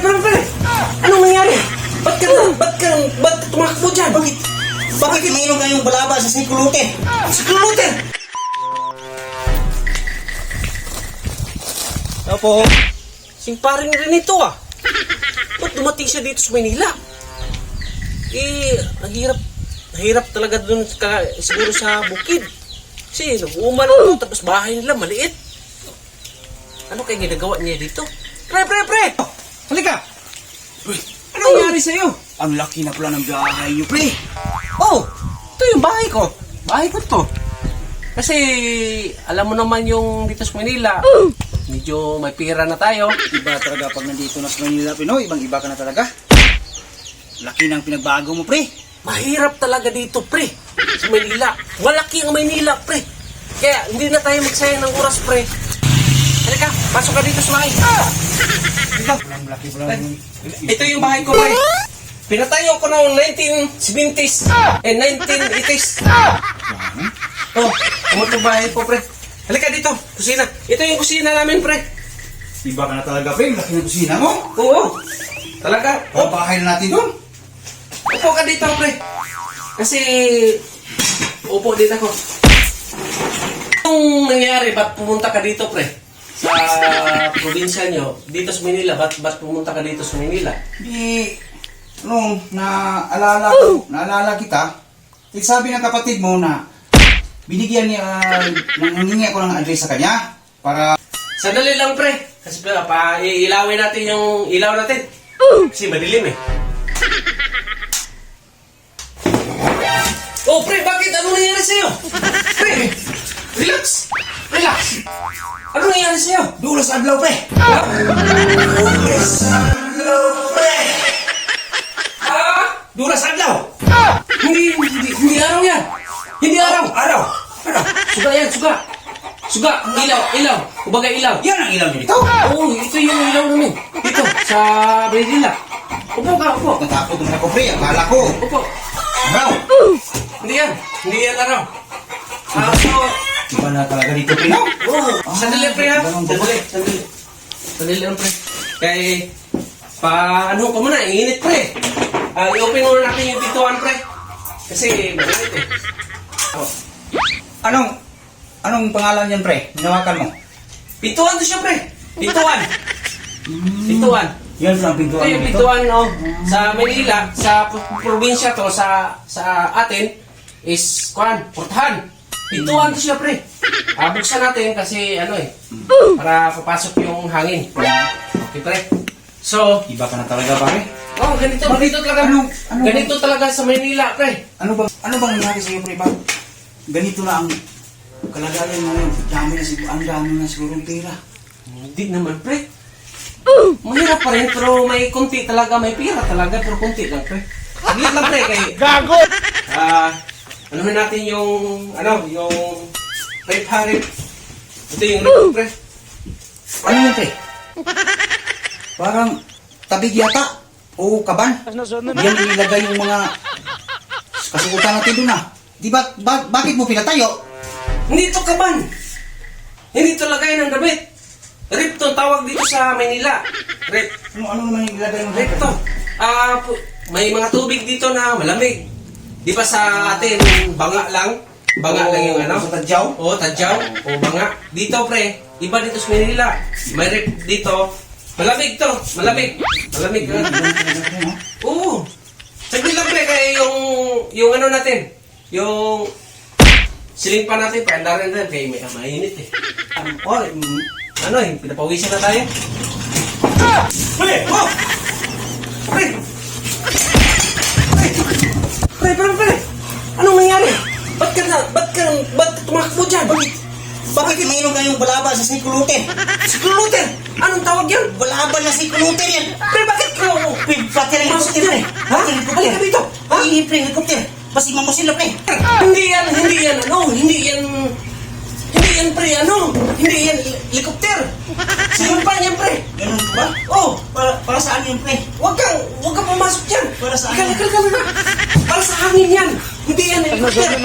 pre, pre! Anong nangyari? Ba't ka ba't ka, ba't ka tumakbo dyan? Bakit? Bakit mayroon kayong balaba sa sikulute? Si Cluter! Opo. Sing paring rin ito ah. Ba't dumating siya dito sa Maynila? Eh, ang hirap, hirap talaga dun ka, siguro sa bukid. Kasi nag-uuman ito, tapos bahay nila maliit. Ano kaya ginagawa niya dito? Pre, pre, pre! Halika! Uy, Ano nangyari sa'yo? ang laki na pala ng bahay niyo, pre. Oh, ito yung bahay ko. Bahay ko to. Kasi, alam mo naman yung dito sa Manila, medyo may pira na tayo. Iba talaga pag nandito na sa Manila, Pinoy. Ibang iba ka na talaga. Laki ng pinagbago mo, pre. Mahirap talaga dito, pre. Sa Manila. Malaki ang Manila, pre. Kaya, hindi na tayo magsayang ng oras, pre. Halika, pasok ka dito sa bahay. Dito. Ng... Ito yung bahay ko, pre. Pinatayo ko noong 1970s and 1980s. Oh, ito bahay ko, pre. Halika dito, kusina. Ito yung kusina namin, pre. Iba ka na talaga, pre. Laki ng kusina mo. Oo. Talaga. Ang bahay na natin doon. Upo ka dito, pre. Kasi, upo din ako. Anong nangyari? Ba't pumunta ka dito, pre? Sa probinsya nyo, dito sa Manila, ba't, ba't pumunta ka dito sa Manila? Di, nung naalala ko, naalala kita, eh, sabi ng kapatid mo na binigyan niya, uh, nangingi ako ng address sa kanya para Sandali lang, pre. Kasi pa, pa iilawin natin yung ilaw natin. Kasi madilim eh. Oh, pre, bakit? Ano nangyari sa'yo? Pre, relax. Relax. Ano nangyari sa'yo? dulas adlaw, pre. Ha? Dulas adlaw, pre. Ah? Dulas adlaw. Hindi, hindi, hindi araw yan. Hindi araw. Araw. Araw. Suga yan, suga. Suga, ilaw, ilaw. Kumbaga ilaw. Yan ang ilaw niyo dito. Oo, ito yung ilaw namin. Dito, sa Maynila. Upo ka, upo. Natakot naman ako, pre. Akala ko. Upo. Araw. Hindi yan. Hindi yan araw. Ah, so, Na talaga dito, pre. no? oh, sandali pre ha. Sandali, sandali. Sandali lang pre. Kaya, pa ano ko muna, init pre. Ah, i-open muna natin yung pintuan pre. Kasi, mainit eh. Oh. Anong, anong pangalan niyan, pre? Hinawakan mo. Pintuan to siya pre. Pintuan. Pintuan. Yan Ito pintuan yung mo dito. pintuan no, sa Manila, sa pro- probinsya to, sa sa atin, is, kuhan, portahan. Pintuan to siya, pre. Ah, buksan natin kasi, ano eh, para papasok yung hangin. Okay, pre. So, Iba ka na talaga, pare. oh, ganito, ganito talaga. Ano- ano- ganito talaga sa Manila, pre. Ano bang, ano bang nangyari sa'yo, pre? Bakit ganito na ang kalagayan ngayon? Dami na siguro, ang dami na siguro pera. Hindi naman, pre. Mahirap pa rin, pero may konti talaga, may pira talaga, pero konti lang, pre. Saglit lang, pre, kay... Gago! Ah, ano natin yung, ano, yung... Pipe harip. Ito yung rip, pre. Ano yun, pre? Parang tabig yata. O kaban. Yan ilagay yung mga kasukutan natin doon ah. Di ba, ba, bakit mo pinatayo? Hindi ito kaban. Hindi ito lagay ng damit. Rip to tawag dito sa Manila. Rip. Ano, ano naman yung ilagay mo Rip to. Ah, pu- may mga tubig dito na malamig. Di ba sa atin, banga lang? Banga lang yung ano? Sa tadyaw? O, tadyaw. O, banga. Dito, pre. Iba dito sa Manila. May rip dito. Malamig to. Malamig. Malamig. ah. Oo. Saglit lang, pre. Kaya yung, yung ano natin. Yung siling pa natin. Paanda rin rin. Kaya may mainit eh. Ano, oh, mm, Ano eh, pinapawisan na tayo. Pre! Oh! Pre! Pre, pre! Anong nangyari? Ba't ka na, ba't ka, ba't ka tumakbo dyan? Bakit? Bakit mayroon kayong balaba sa sikulute? Si Cluter! Anong tawag yan? Balaba na sikulute yan! Pre, bakit ka? Pati ang helicopter pre! Ha? Pati ang helicopter! Halika dito! Ha? Hindi pre, helicopter! Pasimang mo sila pre! Hindi yan, hindi yan, ano, hindi yan, hindi yan, pre, ano, hindi yan, helicopter. Sinumpa niyan, pre. Ganun ba? Oh, Para, para saan yun pre? Huwag kang, huwag kang pumasok dyan. Para saan? Ikaw, ikaw, ikaw, ikaw. Para sa hangin yan. Hindi yan helicopter.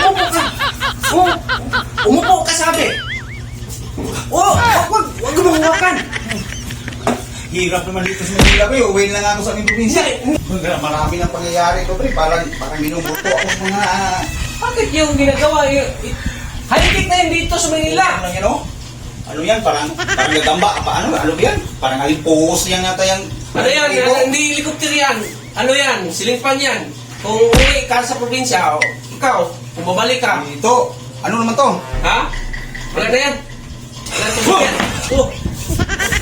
Umupo ka. Um, umupo ka sabi. Oh, wag, wag, wag mo hawakan. Hirap naman dito sa Manila, pre. Uwi na nga ako sa aming probinsya. Marami nang pangyayari to, pre. Parang, parang minubuto ako sa mga... Bakit yung ginagawa? Yung, high-tech na yun dito sa Manila. Ano yan, oh? Ano yan? Parang, parang nagamba. Pa, ano? Ano yan? Parang alimpos yan yata yung... Ano yan? Ito. Hindi helicopter yan. Ano yan? Silingpan yan. Kung uwi ka sa probinsya, o, ikaw, kung babalik ka, Ito. Ano naman to? ha? Wala na yan. Wala na tubig yan. Oh.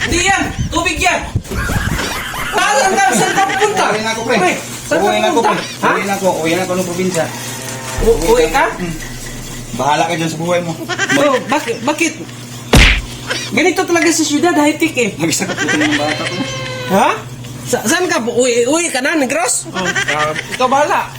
Hindi yan. Tubig yan. Saan ka? Saan ka pupunta? Uwi na ako, pre. Saan ka Uwi na ako, pupunta? pre. Ha? Uwi na ako. Uwi na ako ng probinsya. U- Uwi ka? Hmm. Bahala ka dyan sa buhay mo. Oh, bakit? Bakit? Ganito talaga sa syudad, high-tech eh. Mag-isa ka po ng bata to. Ha? Sa saan ka? Uwi, uwi ka na, Negros? Oh, ikaw bahala.